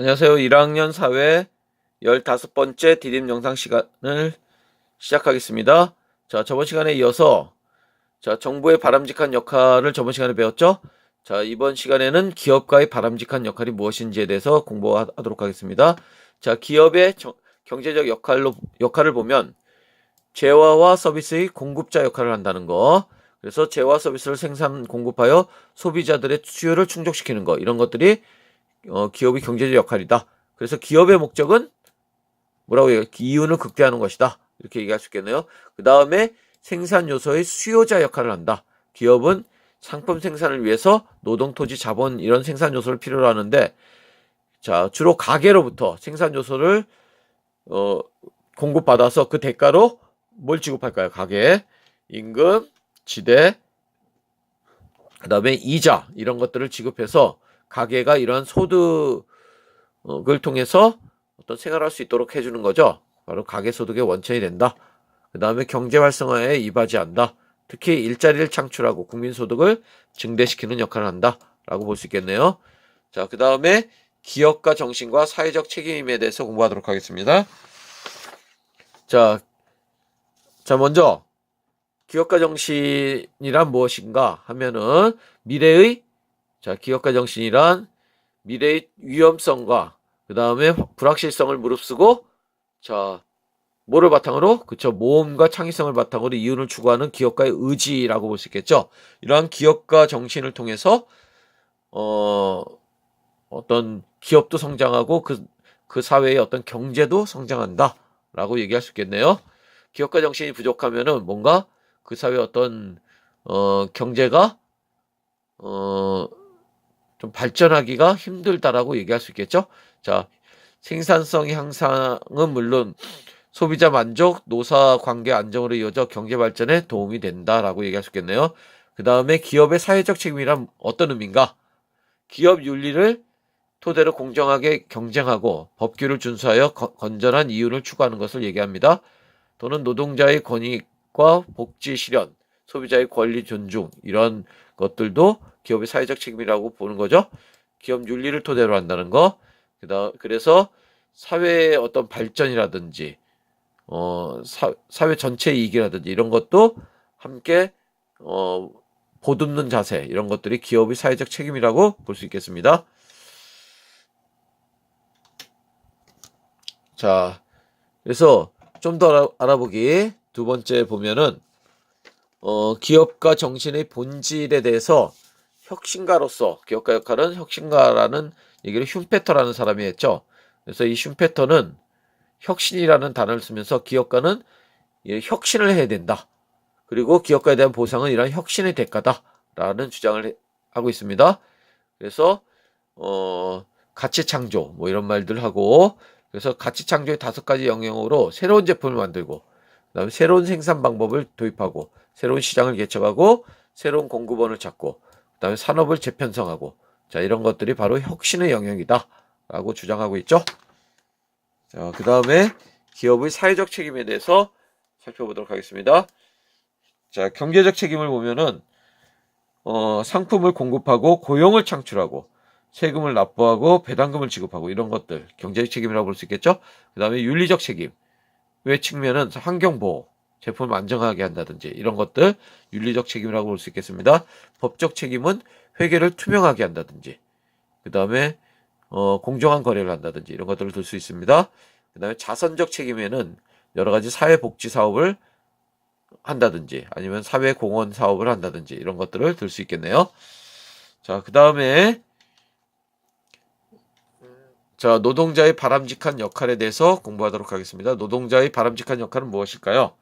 안녕하세요. 1학년 사회 15번째 디딤 영상 시간을 시작하겠습니다. 자, 저번 시간에 이어서 자, 정부의 바람직한 역할을 저번 시간에 배웠죠? 자, 이번 시간에는 기업가의 바람직한 역할이 무엇인지에 대해서 공부하도록 하겠습니다. 자, 기업의 정- 경제적 역할로 역할을 보면 재화와 서비스의 공급자 역할을 한다는 거. 그래서 재화 서비스를 생산 공급하여 소비자들의 수요를 충족시키는 거. 이런 것들이 어, 기업의 경제적 역할이다. 그래서 기업의 목적은 뭐라고 해요? 이윤을 극대화하는 것이다. 이렇게 얘기할 수 있겠네요. 그 다음에 생산 요소의 수요자 역할을 한다. 기업은 상품 생산을 위해서 노동, 토지, 자본 이런 생산 요소를 필요로 하는데 자 주로 가게로부터 생산 요소를 어, 공급받아서 그 대가로 뭘 지급할까요? 가게, 임금, 지대, 그 다음에 이자 이런 것들을 지급해서 가게가 이러한 소득을 통해서 어떤 생활할 수 있도록 해주는 거죠. 바로 가계 소득의 원천이 된다. 그 다음에 경제 활성화에 이바지한다. 특히 일자리를 창출하고 국민 소득을 증대시키는 역할을 한다. 라고 볼 수 있겠네요. 자, 그 다음에 기업가 정신과 사회적 책임에 대해서 공부하도록 하겠습니다. 자, 자, 먼저 기업가 정신이란 무엇인가 하면은 미래의 자, 기업가 정신이란 미래의 위험성과 그 다음에 불확실성을 무릅쓰고 자, 뭐를 바탕으로? 그쵸. 모험과 창의성을 바탕으로 이윤을 추구하는 기업가의 의지라고 볼 수 있겠죠. 이러한 기업가 정신을 통해서 어, 어떤 기업도 성장하고 그, 그 사회의 어떤 경제도 성장한다. 라고 얘기할 수 있겠네요. 기업가 정신이 부족하면은 뭔가 그 사회의 어떤, 어, 경제가, 어, 좀 발전하기가 힘들다라고 얘기할 수 있겠죠. 자, 생산성 향상은 물론 소비자 만족, 노사 관계 안정으로 이어져 경제 발전에 도움이 된다라고 얘기할 수 있겠네요. 그 다음에 기업의 사회적 책임이란 어떤 의미인가? 기업 윤리를 토대로 공정하게 경쟁하고 법규를 준수하여 거- 건전한 이윤을 추구하는 것을 얘기합니다. 또는 노동자의 권익과 복지 실현, 소비자의 권리 존중 이런 것들도 기업의 사회적 책임이라고 보는 거죠. 기업 윤리를 토대로 한다는 거. 그다 그래서 사회의 어떤 발전이라든지 어 사, 사회 전체 이익이라든지 이런 것도 함께 어 보듬는 자세 이런 것들이 기업의 사회적 책임이라고 볼 수 있겠습니다. 자, 그래서 좀 더 알아보기 두 번째 보면은 어, 기업가 정신의 본질에 대해서 혁신가로서 기업가 역할은 혁신가라는 얘기를 흉페터라는 사람이 했죠. 그래서 이 흉페터는 혁신이라는 단어를 쓰면서 기업가는 이 혁신을 해야 된다. 그리고 기업가에 대한 보상은 이러한 혁신의 대가다라는 주장을 해- 하고 있습니다. 그래서 어, 가치 창조 뭐 이런 말들 하고 그래서 가치 창조의 다섯 가지 영역으로 새로운 제품을 만들고 그다음에 새로운 생산 방법을 도입하고 새로운 시장을 개척하고 새로운 공급원을 찾고 그다음에 산업을 재편성하고 자 이런 것들이 바로 혁신의 영역이다라고 주장하고 있죠. 자 그다음에 기업의 사회적 책임에 대해서 살펴보도록 하겠습니다. 자 경제적 책임을 보면은 어, 상품을 공급하고 고용을 창출하고 세금을 납부하고 배당금을 지급하고 이런 것들 경제적 책임이라고 볼 수 있겠죠. 그다음에 윤리적 책임 왜 측면은 환경보호 제품을 안정하게 한다든지 이런 것들 윤리적 책임이라고 볼 수 있겠습니다. 법적 책임은 회계를 투명하게 한다든지 그 다음에 어, 공정한 거래를 한다든지 이런 것들을 들 수 있습니다. 그 다음에 자선적 책임에는 여러 가지 사회복지 사업을 한다든지 아니면 사회공헌 사업을 한다든지 이런 것들을 들 수 있겠네요. 자, 그 다음에 자, 노동자의 바람직한 역할에 대해서 공부하도록 하겠습니다. 노동자의 바람직한 역할은 무엇일까요?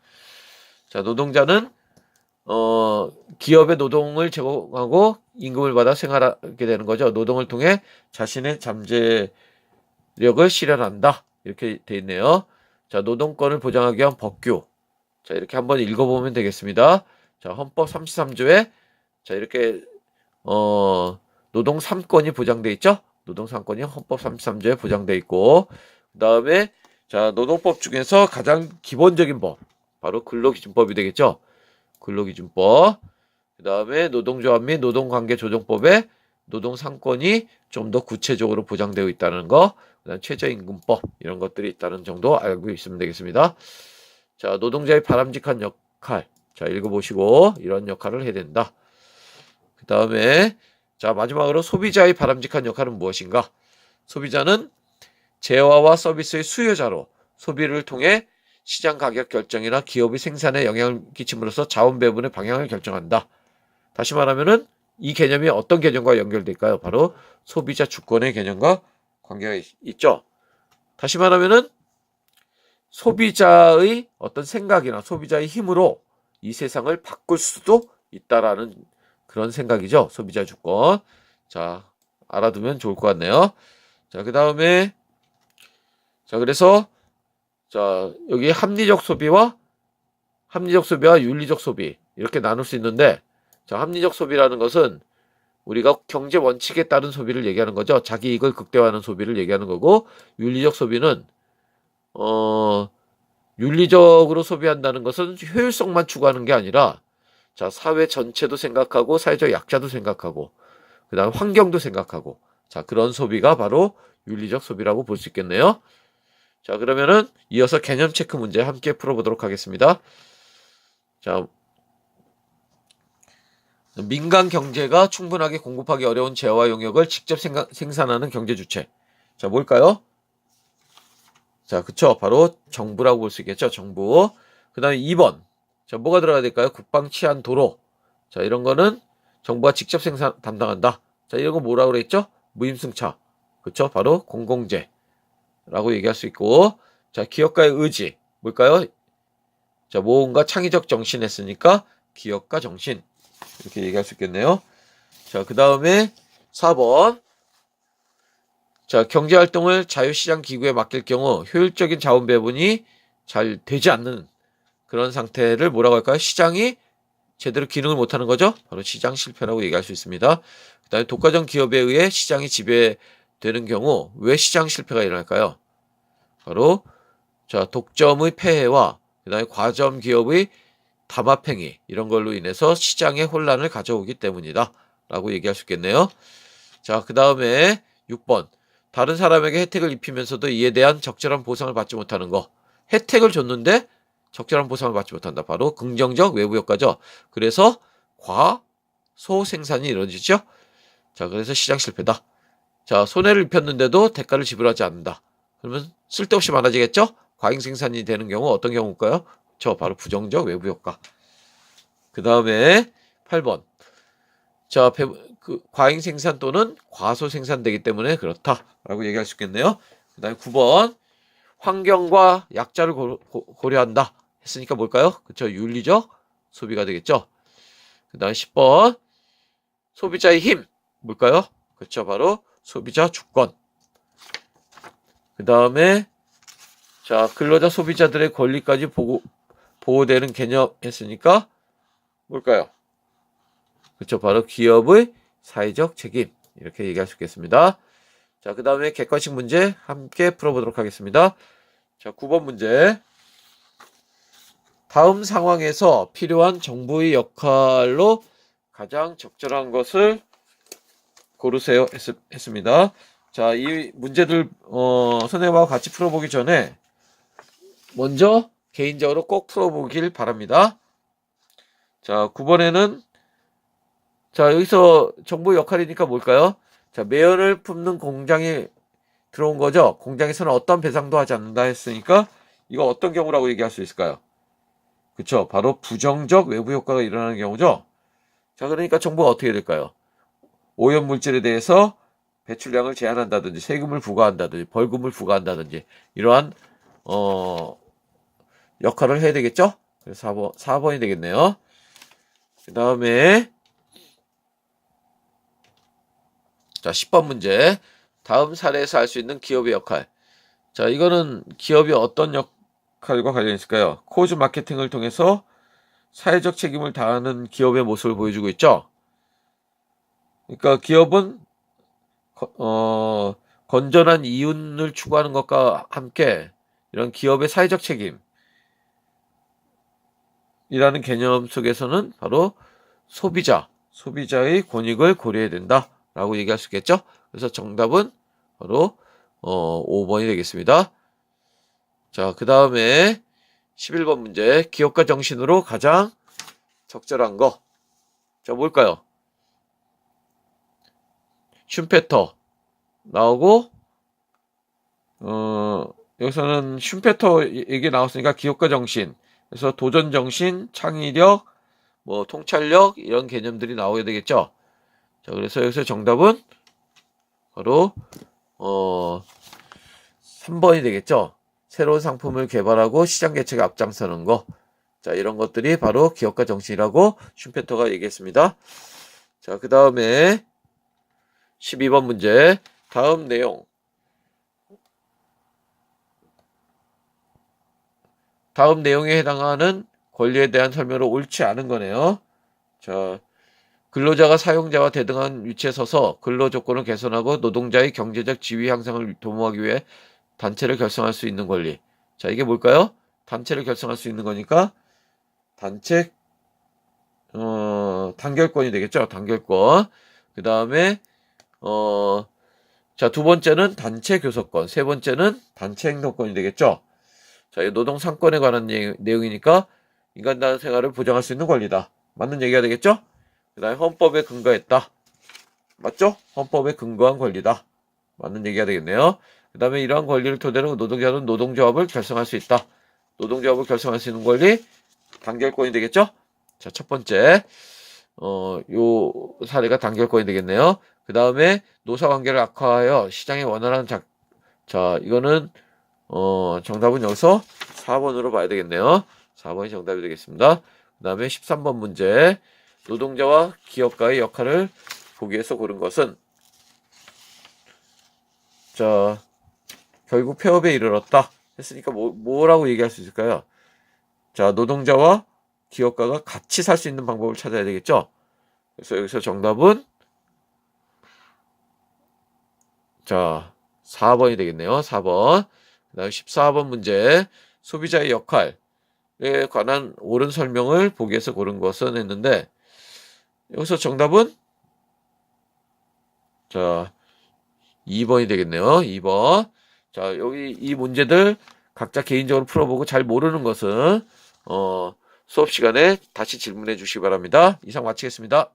자, 노동자는 어, 기업의 노동을 제공하고 임금을 받아 생활하게 되는 거죠. 노동을 통해 자신의 잠재력을 실현한다. 이렇게 돼 있네요. 자, 노동권을 보장하기 위한 법규. 자, 이렇게 한번 읽어보면 되겠습니다. 자, 헌법 33조에 자, 이렇게 어, 노동 3권이 보장돼 있죠? 노동 3권이 헌법 33조에 보장돼 있고 그다음에 자, 노동법 중에서 가장 기본적인 법 바로 근로기준법이 되겠죠? 근로기준법. 그다음에 노동조합 및 노동관계조정법에 노동 상권이 좀 더 구체적으로 보장되어 있다는 거, 그다음 최저임금법 이런 것들이 있다는 정도 알고 있으면 되겠습니다. 자, 노동자의 바람직한 역할. 자, 읽어보시고 이런 역할을 해야 된다. 그 다음에 자 마지막으로 소비자의 바람직한 역할은 무엇인가? 소비자는 재화와 서비스의 수요자로 소비를 통해 시장 가격 결정이나 기업의 생산에 영향을 끼침으로써 자원 배분의 방향을 결정한다. 다시 말하면은 이 개념이 어떤 개념과 연결될까요? 바로 소비자 주권의 개념과 관계가 있, 있죠. 다시 말하면은 소비자의 어떤 생각이나 소비자의 힘으로 이 세상을 바꿀 수도 있다라는 그런 생각이죠. 소비자 주권. 자, 알아두면 좋을 것 같네요. 자, 그 다음에, 자, 그래서, 자, 여기 합리적 소비와 합리적 소비와 윤리적 소비. 이렇게 나눌 수 있는데, 자, 합리적 소비라는 것은 우리가 경제 원칙에 따른 소비를 얘기하는 거죠. 자기 이익을 극대화하는 소비를 얘기하는 거고, 윤리적 소비는, 어, 윤리적으로 소비한다는 것은 효율성만 추구하는 게 아니라, 자, 사회 전체도 생각하고, 사회적 약자도 생각하고, 그 다음 환경도 생각하고, 자, 그런 소비가 바로 윤리적 소비라고 볼 수 있겠네요. 자, 그러면은 이어서 개념 체크 문제 함께 풀어 보도록 하겠습니다. 자, 민간 경제가 충분하게 공급하기 어려운 재화 용역을 직접 생각, 생산하는 경제 주체. 자, 뭘까요? 자, 그쵸. 바로 정부라고 볼 수 있겠죠. 정부. 그 다음에 2번. 자, 뭐가 들어가야 될까요? 국방, 치안, 도로. 자, 이런 거는 정부가 직접 생산, 담당한다. 자, 이런 거 뭐라고 그랬죠? 무임승차. 그쵸? 바로 공공재. 라고 얘기할 수 있고. 자, 기업가의 의지. 뭘까요? 자, 뭔가 창의적 정신 했으니까 기업가 정신. 이렇게 얘기할 수 있겠네요. 자, 그 다음에 4번. 자, 경제 활동을 자유시장 기구에 맡길 경우 효율적인 자원 배분이 잘 되지 않는 그런 상태를 뭐라고 할까요? 시장이 제대로 기능을 못하는 거죠. 바로 시장 실패라고 얘기할 수 있습니다. 그 다음에 독과점 기업에 의해 시장이 지배되는 경우 왜 시장 실패가 일어날까요? 바로 자 독점의 폐해와 그 다음에 과점 기업의 담합행위 이런 걸로 인해서 시장에 혼란을 가져오기 때문이다. 라고 얘기할 수 있겠네요. 자, 그 다음에 6번. 다른 사람에게 혜택을 입히면서도 이에 대한 적절한 보상을 받지 못하는 거. 혜택을 줬는데 적절한 보상을 받지 못한다. 바로 긍정적 외부 효과죠. 그래서 과소 생산이 이루어지죠. 자, 그래서 시장 실패다. 자, 손해를 입혔는데도 대가를 지불하지 않는다. 그러면 쓸데없이 많아지겠죠? 과잉 생산이 되는 경우 어떤 경우일까요? 저 바로 부정적 외부 효과. 그 다음에 8번. 자, 배, 그 과잉 생산 또는 과소 생산되기 때문에 그렇다라고 얘기할 수 있겠네요. 그 다음에 9번. 환경과 약자를 고, 고 려한다 했으니까 뭘까요? 그쵸. 윤리적 소비가 되겠죠. 그 다음에 10번. 소비자의 힘. 뭘까요? 그쵸. 바로 소비자 주권. 그 다음에 자, 근로자 소비자들의 권리까지 보고, 보호되는 개념 했으니까 뭘까요? 그렇죠. 바로 기업의 사회적 책임. 이렇게 얘기할 수 있겠습니다. 자, 그 다음에 객관식 문제 함께 풀어보도록 하겠습니다. 자, 9번 문제. 다음 상황에서 필요한 정부의 역할로 가장 적절한 것을 고르세요. 했, 습니다 자, 이 문제들, 어, 선생님하고 같이 풀어보기 전에 먼저 개인적으로 꼭 풀어보길 바랍니다. 자, 9번에는 자, 여기서 정부 역할이니까 뭘까요? 자, 매연을 품는 공장이 들어온 거죠. 공장에서는 어떤 배상도 하지 않는다 했으니까 이거 어떤 경우라고 얘기할 수 있을까요? 그쵸. 바로 부정적 외부 효과가 일어나는 경우죠. 자, 그러니까 정부가 어떻게 될까요? 오염 물질에 대해서 배출량을 제한한다든지 세금을 부과한다든지 벌금을 부과한다든지 이러한 어 역할을 해야 되겠죠? 그래서 4번, 4번이 되겠네요. 그 다음에, 자, 10번 문제. 다음 사례에서 알 수 있는 기업의 역할. 자, 이거는 기업이 어떤 역 할과 관련이 있을까요? 코즈 마케팅을 통해서 사회적 책임을 다하는 기업의 모습을 보여주고 있죠? 그러니까 기업은, 어, 건전한 이윤을 추구하는 것과 함께 이런 기업의 사회적 책임, 이라는 개념 속에서는 바로 소비자, 소비자의 권익을 고려해야 된다. 라고 얘기할 수 있겠죠? 그래서 정답은 바로 어, 5번이 되겠습니다. 자, 그 다음에 11번 문제. 기억과 정신으로 가장 적절한 거. 자, 뭘까요? 슈페터 나오고, 어, 여기서는 슈페터 얘기 나왔으니까 기억과 정신. 그래서 도전 정신, 창의력, 뭐 통찰력 이런 개념들이 나오게 되겠죠. 자, 그래서 여기서 정답은 바로 어 3번이 되겠죠. 새로운 상품을 개발하고 시장 개척에 앞장서는 거. 자, 이런 것들이 바로 기업가 정신이라고 슈페터가 얘기했습니다. 자, 그 다음에 12번 문제. 다음 내용. 다음 내용에 해당하는 권리에 대한 설명으로 옳지 않은 거네요. 자, 근로자가 사용자와 대등한 위치에 서서 근로 조건을 개선하고 노동자의 경제적 지위 향상을 도모하기 위해 단체를 결성할 수 있는 권리. 자, 이게 뭘까요? 단체를 결성할 수 있는 거니까 단체 어, 단결권이 되겠죠. 단결권. 그 다음에 어, 자, 두 번째는 단체 교섭권, 세 번째는 단체 행동권이 되겠죠. 자, 이 노동 상권에 관한 내- 내용이니까 인간다운 생활을 보장할 수 있는 권리다. 맞는 얘기가 되겠죠? 그 다음에 헌법에 근거했다. 맞죠? 헌법에 근거한 권리다. 맞는 얘기가 되겠네요. 그 다음에 이러한 권리를 토대로 노동자는 노동조합을 결성할 수 있다. 노동조합을 결성할 수 있는 권리, 단결권이 되겠죠? 자, 첫 번째, 어, 요 사례가 단결권이 되겠네요. 그 다음에 노사 관계를 악화하여 시장에 원활한 작, 자, 이거는, 어, 정답은 여기서 4번으로 봐야 되겠네요. 4번이 정답이 되겠습니다. 그 다음에 13번 문제. 노동자와 기업가의 역할을 보기 위해서 고른 것은 자 결국 폐업에 이르렀다 했으니까 뭐, 뭐라고 얘기할 수 있을까요? 자 노동자와 기업가가 같이 살 수 있는 방법을 찾아야 되겠죠? 그래서 여기서 정답은 자 4번이 되겠네요. 4번 그 다음 14번 문제 소비자의 역할에 관한 옳은 설명을 보기 위해서 고른 것은 했는데 여기서 정답은 자 2번이 되겠네요. 2번. 자, 여기 이 문제들 각자 개인적으로 풀어보고 잘 모르는 것은 어 수업 시간에 다시 질문해 주시기 바랍니다. 이상 마치겠습니다.